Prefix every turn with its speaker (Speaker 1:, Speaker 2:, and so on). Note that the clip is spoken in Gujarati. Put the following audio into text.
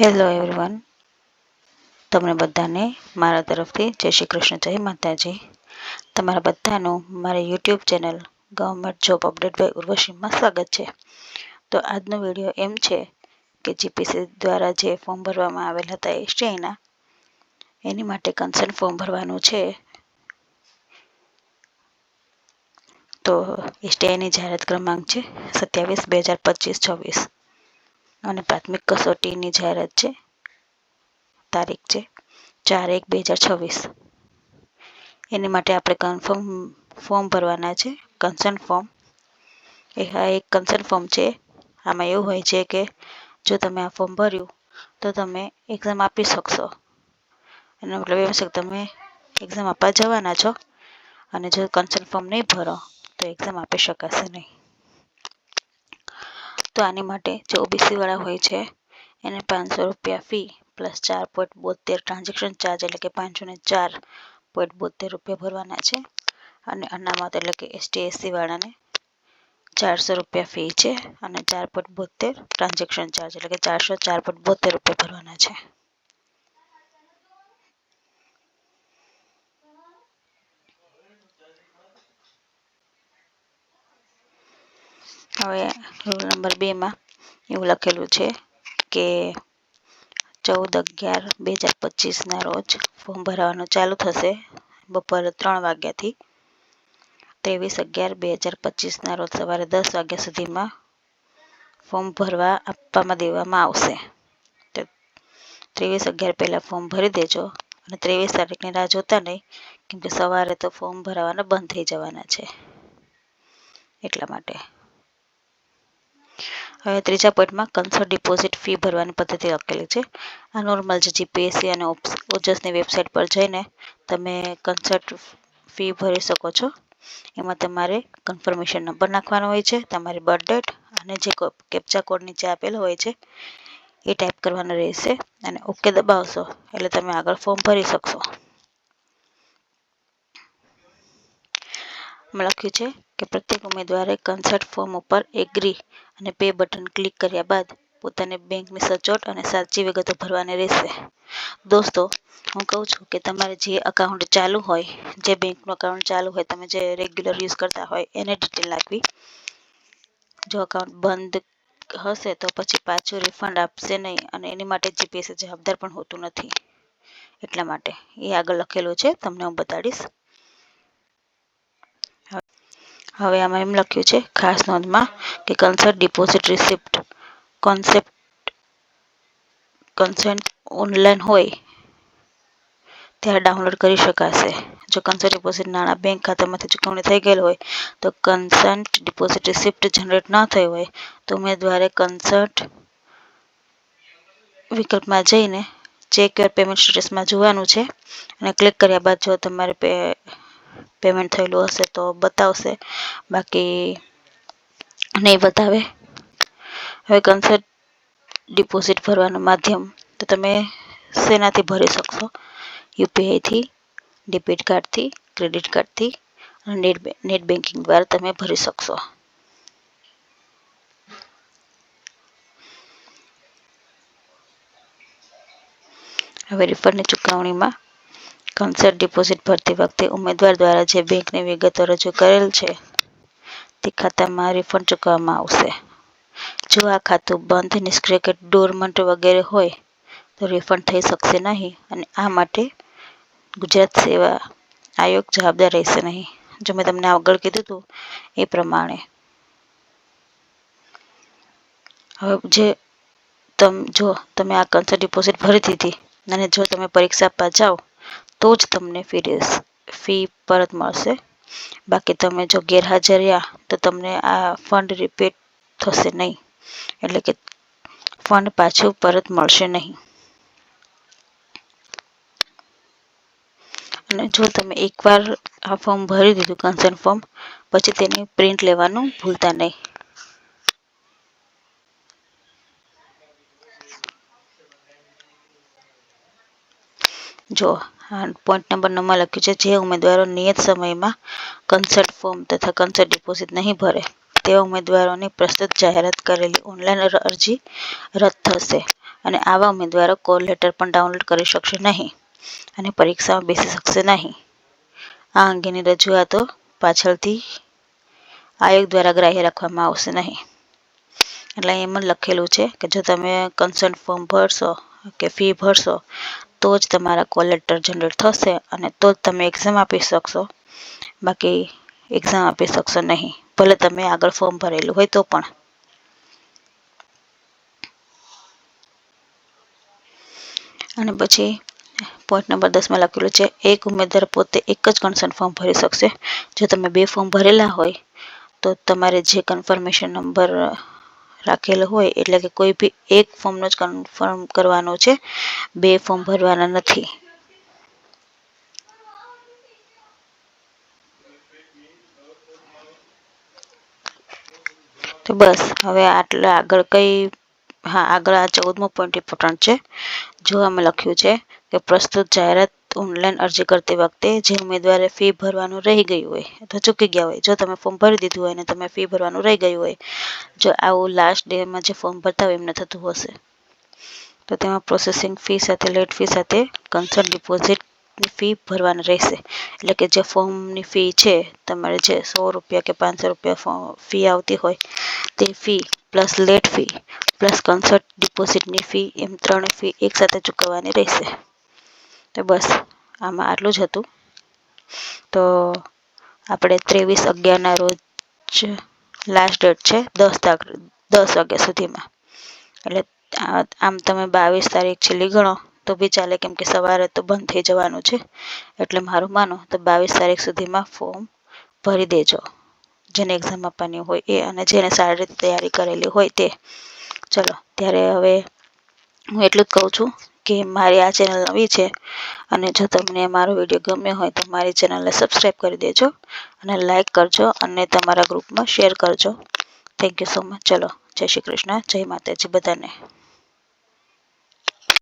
Speaker 1: હેલો એવરીવન તમને બધાને મારા તરફથી જય શ્રી કૃષ્ણ, જય માતાજી. તમારા બધાનું મારી YouTube channel government job update by ઉર્વશીમાં સ્વાગત છે. તો આજનો વીડિયો એમ છે કે જીપીસી દ્વારા જે ફોર્મ ભરવામાં આવેલ હતા એસટીઆઈના એની માટે કન્સર્ન ફોર્મ ભરવાનું છે. તો એસટીઆઈની જાહેરાત ક્રમાંક છે સત્યાવીસ, બે હજાર પચીસ, છવ્વીસ. અને પ્રાથમિક કસોટીની જાહેરાત છે. તારીખ છે ચાર એક બે હજાર છવ્વીસ. એની માટે આપણે કન્ફર્મ ફોર્મ ભરવાના છે. કન્સર્ન ફોર્મ એ આ એક કન્સર્ન ફોર્મ છે. આમાં એવું હોય છે કે જો તમે આ ફોર્મ ભર્યું, તો તમે એક્ઝામ આપી શકશો. એનો મતલબ એમ છે કે તમે એક્ઝામ આપવા જવાના છો અને જો કન્સર્ન ફોર્મ નહીં ભરો, તો એક્ઝામ આપી શકાશે નહીં. તો આની માટે જે ઓબીસીવાળા હોય છે, એને પાંચસો રૂપિયા ફી પ્લસ ચાર પોઈન્ટ બોતેર ટ્રાન્ઝેક્શન ચાર્જ એટલે કે પાંચસો ને ચાર પોઈન્ટ બોતેર રૂપિયા ભરવાના છે. અને અનામત એટલે કે એસટી એસસીવાળાને ચારસો રૂપિયા ફી છે અને ચાર પોઈન્ટ બોતેર ટ્રાન્ઝેક્શન ચાર્જ એટલે કે ચારસો ચાર પોઈન્ટ બોતેર રૂપિયા ભરવાના છે. હવે રૂલ નંબર બેમાં એવું લખેલું છે કે ચૌદ અગિયાર બે હજાર પચીસના રોજ ફોર્મ ભરાવાનું ચાલુ થશે બપોરે ત્રણ વાગ્યાથી ત્રેવીસ અગિયાર બે હજાર પચીસના રોજ સવારે દસ વાગ્યા સુધીમાં ફોર્મ ભરવા આપવામાં દેવામાં આવશે. ત્રેવીસ અગિયાર પહેલાં ફોર્મ ભરી દેજો અને ત્રેવીસ તારીખની રાહ જોતા નહીં કેમકે સવારે તો ફોર્મ ભરાવાના બંધ થઈ જવાના છે. એટલા માટે. હવે ત્રીજા પોઈન્ટમાં કન્સર્ટ ડિપોઝિટ ફી ભરવાની પદ્ધતિ લખેલી છે. આ નોર્મલ છે જીપીએસસી અને ઓજસની વેબસાઇટ પર જઈને તમે કન્સર્ટ ફી ભરી શકો છો. એમાં તમારે કન્ફર્મેશન નંબર નાખવાનો હોય છે, તમારી બર્થ ડેટ અને જે કેપ્ચા કોડ નીચે આપેલો હોય છે, એ ટાઈપ કરવાનો રહેશે અને ઓકે દબાવશો એટલે તમે આગળ ફોર્મ ભરી શકશો. લખ્યું છે કે પ્રત્યેક ઉમેદવારે કન્સર્ટ ફોર્મ ઉપર એગ્રી અને પે બટન ક્લિક કર્યા બાદ પોતાને બેંકની સચોટ અને સાચી વિગતો ભરવાની રહેશે. દોસ્તો, હું કહું છું કે તમારે જે અકાઉન્ટ ચાલુ હોય, જે બેંકનું અકાઉન્ટ ચાલુ હોય, તમે જે રેગ્યુલર યુઝ કરતા હોય, એને ડિટેલ નાખવી. જો અકાઉન્ટ બંધ હશે તો પછી પાછું રિફંડ આપશે નહીં અને એની માટે જીપીએસ જવાબદાર પણ હોતું નથી. એટલા માટે એ આગળ લખેલું છે, તમને હું બતાડીશ. હવે આમાં એમ લખ્યું છે, ખાસ નોંધમાં, કે concert deposit receipt concept consent online હોય ત્યારે ડાઉનલોડ કરી શકાશે. જો કન્સર્ટ ડિપોઝિટ નાણાં બેંક ખાતામાંથી ચૂકવણી થઈ ગયેલ હોય, તો કન્સન્ટ ડિપોઝિટ રિસિપ્ટ જનરેટ ન થઈ હોય, તો ઉમેદવારે કન્સર્ટ વિકલ્પમાં જઈને ચેક યોર પેમેન્ટ સ્ટેટસમાં જોવાનું છે. અને ક્લિક કર્યા બાદ જો તમારે પેમેન્ટ થયેલું હશે તો બતાવશે. બાકી નહીં બતાવે. હવે કન્સર્ટ ડિપોઝિટ ભરવાનું માધ્યમ. તો તમે શેનાથી ભરી શકશો? યુપીઆઈથી ડેબિટ કાર્ડથી ક્રેડિટ કાર્ડથી નેટ નેટ બેન્કિંગ દ્વારા તમે ભરી શકશો. હવે રિફંડની ચૂકવણીમાં કન્સર્ટ ડિપોઝિટ ભરતી વખતે ઉમેદવાર દ્વારા જે બેંકની વિગતો રજૂ કરેલ છે, તે ખાતામાં રિફંડ ચૂકવવામાં આવશે. જો આ ખાતું બંધ નિષ્ક્રિય કે ડોરમન્ટ વગેરે હોય, તો રિફંડ થઈ શકશે નહીં અને આ માટે ગુજરાત સેવા આયોગ જવાબદાર રહેશે નહીં. જો મેં તમને આગળ કીધું હતું, એ પ્રમાણે. હવે જે તમ, જો તમે આ કન્સર્ટ ડિપોઝિટ ભરી દીધી અને જો તમે પરીક્ષા આપવા જાઓ તો જ તમને ફી ફી પરત મળશે. બાકી તમે જો ગેરહાજર રહ્યા, તો તમને આ ફંડ રિપીટ થશે નહીં. એટલે કે ફંડ પાછું પરત મળશે નહીં. અને જો તમે એકવાર આ ફોર્મ ભરી દીધું કન્સર્ન ફોર્મ પછી તેની પ્રિન્ટ લેવાનું ભૂલતા નહીં. જો પોઈન્ટ નંબર નવમાં લખ્યું છે, જે ઉમેદવારો નિયત સમયમાં કન્સર્ટ ફોર્મ તથા કન્સર્ટ ડિપોઝિટ નહીં ભરે તેવા ઉમેદવારોની પ્રસ્તુત જાહેરાત કરેલી ઓનલાઈન અરજી રદ થશે અને આવા ઉમેદવારો કોલ લેટર પણ ડાઉનલોડ કરી શકશે નહીં અને પરીક્ષામાં બેસી શકશે નહીં. આ અંગેની રજૂઆતો પાછળથી આયોગ દ્વારા ગ્રાહ્ય રાખવામાં આવશે નહીં. એટલે એમ લખેલું છે કે જો તમે કન્સર્ટ ફોર્મ ભરશો કે ફી ભરશો તો જ તમારા કોલ લેટર જનરેટ થશે અને તો જ તમે એક્ઝામ આપી શકશો. બાકી એક્ઝામ આપી શકશો નહીં. ભલે તમે આગળ ફોર્મ ભરેલું હોય તો પણ. અને પછી પોઈન્ટ નંબર દસમાં લખેલું છે, એક ઉમેદવાર પોતે એક જ કન્સર્ન ફોર્મ ભરી શકશે. જો તમે બે ફોર્મ ભરેલા હોય, તો તમારે જે કન્ફર્મેશન નંબર રાખેલો હોય એટલે કે કોઈ બી એક ફોર્મનો જ કન્ફર્મ કરવાનો છે. બે ફોર્મ ભરવાના નથી. તો બસ, હવે આટલા આગળ કઈ, હા, આગળ આ ચૌદમો પોઈન્ટ ઇમ્પોર્ટન્ટ છે. જો અમે લખ્યું છે કે પ્રસ્તુત જાહેરાત ઓનલાઈન અરજી કરતી વખતે જે ઉમેદવારે ફી ભરવાનું રહી ગયું હોય અથવા ચૂકી ગયા હોય. જો તમે ફોર્મ ભરી દીધું હોય અને તમે ફી ભરવાનું રહી ગયું હોય, જો આવું લાસ્ટ ડેમાં જે ફોર્મ ભરતા હોય એમને થતું હશે. તો તેમાં પ્રોસેસિંગ ફી સાથે લેટ ફી સાથે કન્સર્ન ડિપોઝિટની ફી ભરવાની રહેશે. એટલે કે જે ફોર્મની ફી છે, તમારે જે સો રૂપિયા કે પાંચસો રૂપિયા ફી આવતી હોય, તે fee plus late fee plus concert ડિપોઝિટની fee એમ ત્રણ ફી એકસાથે ચૂકવવાની રહેશે. તો બસ, આમાં આટલું જ હતું. તો આપણે ત્રેવીસ અગિયારના રોજ લાસ્ટ ડેટ છે, દસ તારીખ દસ વાગ્યા સુધીમાં. એટલે આમ તમે બાવીસ તારીખ છેલ્લી ગણો, તો બી ચાલે કેમ કે સવારે તો બંધ થઈ જવાનું છે. એટલે મારું માનો, તો બાવીસ તારીખ સુધીમાં ફોર્મ ભરી દેજો. જેને એક્ઝામ આપવાની હોય એ, અને જેને સારી રીતે તૈયારી કરેલી હોય તે. ચલો, ત્યારે હવે હું એટલું જ કહું છું. કે મારી આ ચેનલ નવી છે અને જો તમને મારો વીડિયો ગમ્યો હોય તો મારી ચેનલને સબસ્ક્રાઈબ કરી દેજો અને લાઇક કરજો અને તમારા ગ્રુપમાં શેર કરજો. થેન્ક યુ સો મચ ચલો, જય શ્રી કૃષ્ણ. જય માતાજી બધાને.